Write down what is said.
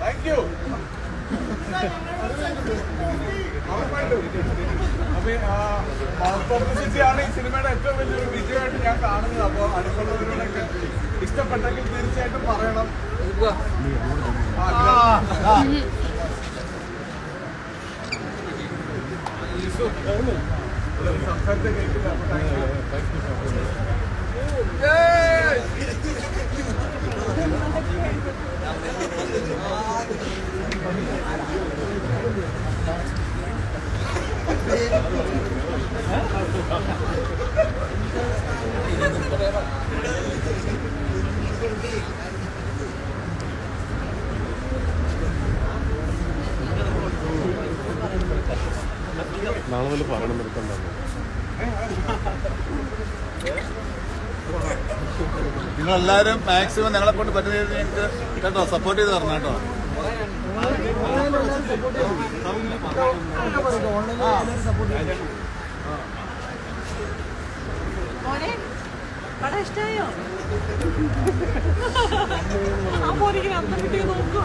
Thank you publicity ആണ് ഈ സിനിമയുടെ ഏറ്റവും വലിയൊരു വിജയമായിട്ട് ഞാൻ കാണുന്നത് അപ്പോൾ അടുത്തുള്ളവരോടൊക്കെ ഇഷ്ടപ്പെട്ടെങ്കിൽ തീർച്ചയായിട്ടും പറയണം ആ, സംസാരിച്ച കേൾക്കില്ല നാളെ മുതൽ പറയണം നിർത്തണ്ടാവും നിങ്ങളെല്ലാവരും മാക്സിമം ഞങ്ങളെ കൊണ്ട് പറ്റുന്ന ഞങ്ങൾക്ക് കേട്ടോ സപ്പോർട്ട് ചെയ്ത് തരണം കേട്ടോ. ഇഷ്ടായോ? നോക്കുക.